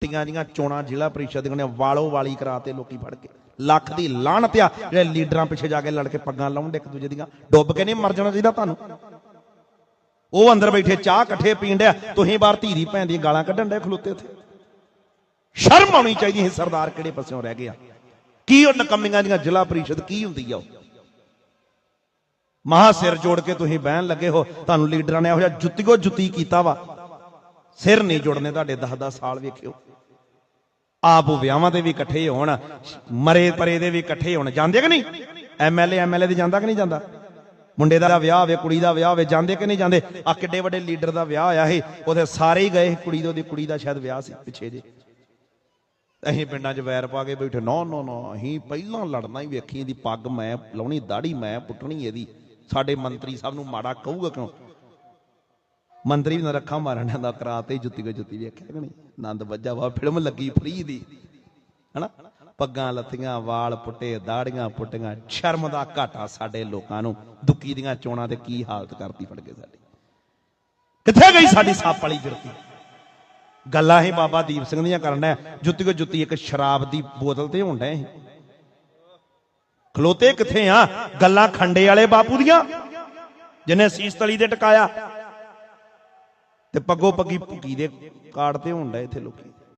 ਟੀਆਂ ਜੀਆਂ ਚੋਣਾਂ ਜ਼ਿਲ੍ਹਾ ਪ੍ਰੀਸ਼ਦ ਦੀਆਂ ਨੇ, ਵਾਲੋ ਵਾਲੀ ਕਰਾਤੇ ਲੋਕੀ ਫੜ ਕੇ। ਲੱਖ ਦੀ ਲਾਹਣਤ ਆ, ਜਿਹੜੇ ਲੀਡਰਾਂ ਪਿੱਛੇ ਜਾ ਕੇ ਲੜ ਕੇ ਪੱਗਾਂ ਲਾਉਣ ਇੱਕ ਦੂਜੇ ਦੀਆਂ, ਡੁੱਬ ਕੇ ਨਹੀਂ ਮਰ ਜਾਣਾ ਚਾਹੀਦਾ ਤੁਹਾਨੂੰ। ਉਹ ਅੰਦਰ ਬੈਠੇ, ਚਾਹ ਇਕੱਠੇ ਪੀਣ ਡਿਆ, ਤੁਸੀਂ ਬਾਹਰ ਧੀ ਦੀ ਭੈਣ ਦੀਆਂ ਗਾਲਾਂ ਕੱਢਣ ਡੇ ਖਲੋਤੇ ਉੱਥੇ। ਸ਼ਰਮ ਆਉਣੀ ਚਾਹੀਦੀ ਹੈ ਸਰਦਾਰ ਕਿਹੜੇ ਪਾਸਿਓਂ ਰਹਿ ਗਿਆ? ਕੀ ਉਹ ਨਕਮੀਆਂ ਦੀਆਂ ਜ਼ਿਲ੍ਹਾ ਪ੍ਰੀਸ਼ਦ, ਕੀ ਹੁੰਦੀ ਆ ਉਹ? ਮਹਾ ਸਿਰ ਜੋੜ ਕੇ ਤੁਸੀਂ ਬਹਿਣ ਲੱਗੇ ਹੋ, ਤੁਹਾਨੂੰ ਲੀਡਰਾਂ ਨੇ ਇਹੋ ਜਿਹਾ ਜੁੱਤੀਓ ਜੁੱਤੀ ਕੀਤਾ ਵਾ। ਸਿਰ ਨਹੀਂ ਜੁੜਨੇ ਤੁਹਾਡੇ 10-10 ਸਾਲ ਵੇਖਿਓ। ਆਪ ਉਹ ਵਿਆਹਾਂ ਤੇ ਵੀ ਇਕੱਠੇ ਹੋਣ ਮਰੇ ਪਰੇ ਦੇ ਵੀ ਇਕੱਠੇ ਹੋਣ ਜਾਂਦੇ ਕਿ ਨਹੀਂ? ਐਮਐਲਏ ਐਮਐਲਏ ਦੇ ਜਾਂਦਾ ਕਿ ਨਹੀਂ ਜਾਂਦਾ? ਮੁੰਡੇ ਦਾ ਵਿਆਹ ਹੋਵੇ ਕੁੜੀ ਦਾ ਵਿਆਹ ਹੋਵੇ ਜਾਂਦੇ ਕਿ ਨਹੀਂ ਜਾਂਦੇ? ਆ ਕਿੱਡੇ ਵੱਡੇ ਲੀਡਰ ਦਾ ਵਿਆਹ ਹੋਇਆ ਸੀ ਉਹਦੇ ਸਾਰੇ ਹੀ ਗਏ ਸੀ, ਕੁੜੀ ਦੇ ਉਹਦੀ ਕੁੜੀ ਦਾ ਸ਼ਾਇਦ ਵਿਆਹ ਸੀ ਪਿੱਛੇ ਜੇ। ਅਸੀਂ ਪਿੰਡਾਂ 'ਚ ਵੈਰ ਪਾ ਕੇ ਬੈਠੇ ਨੋ ਨੋ ਨੋ ਅਸੀਂ ਪਹਿਲਾਂ ਲੜਨਾ ਹੀ ਵੇਖੀ ਇਹਦੀ ਪੱਗ ਮੈਂ ਲਾਉਣੀ ਦਾੜੀ ਮੈਂ ਪੁੱਟਣੀ ਇਹਦੀ। ਸਾਡੇ ਮੰਤਰੀ ਸਾਹਿਬ ਨੂੰ ਮਾੜਾ ਕਹੂਗਾ ਕਿਉਂ? ਮੰਤਰੀ ਵੀ ਨਾ ਰੱਖਾਂ, ਮਾਰਨ ਦਾ ਕਰਾਤੇ ਜੁੱਤੀ ਕੋ ਜੁੱਤੀ ਵੇਖਿਆ ਕਿ ਨਹੀਂ? ਆਨੰਦ ਵੱਜਾ ਵਾ, ਫਿਲਮ ਲੱਗੀ ਫਰੀ ਦੀ। ਹਨਾ? ਪੱਗਾਂ ਲੱਥੀਆਂ, ਵਾਲ ਪੁੱਟੇ, ਦਾੜੀਆਂ ਪੁੱਟੀਆਂ, ਸ਼ਰਮ ਦਾ ਘਾਟਾ ਸਾਡੇ ਲੋਕਾਂ ਨੂੰ। ਦੁੱਕੀ ਦੀਆਂ ਚੋਣਾਂ ਤੇ ਕੀ ਹਾਲਤ ਕਰਤੀ ਫੜ ਕੇ ਸਾਡੀ। ਕਿੱਥੇ ਗਈ ਸਾਡੀ ਸੱਪ ਵਾਲੀ ਫਿਰਤੀ ਗੱਲਾਂ ਹੀ ਬਾਬਾ ਦੀਪ ਸਿੰਘ ਦੀਆਂ ਕਰਨਾ ਜੁੱਤੀ ਕੋ ਜੁੱਤੀ ਇੱਕ ਸ਼ਰਾਬ ਦੀ ਬੋਤਲ ਤੇ ਹੋਣ ਡਏ ਖਲੋਤੇ ਕਿੱਥੇ ਆ? ਗੱਲਾਂ ਖੰਡੇ ਵਾਲੇ ਬਾਪੂ ਦੀਆਂ। ਜਿਹਨੇ ਸੀਸ ਤਲੀ ਦੇ ਟਕਾਇਆ ਤੇ ਪੱਗੋ ਪੱਗੀ ਭੁੱਕੀ ਦੇ ਕਾੜ ਤੇ ਹੋਣ ਡਏ ਇੱਥੇ ਲੋਕੀ।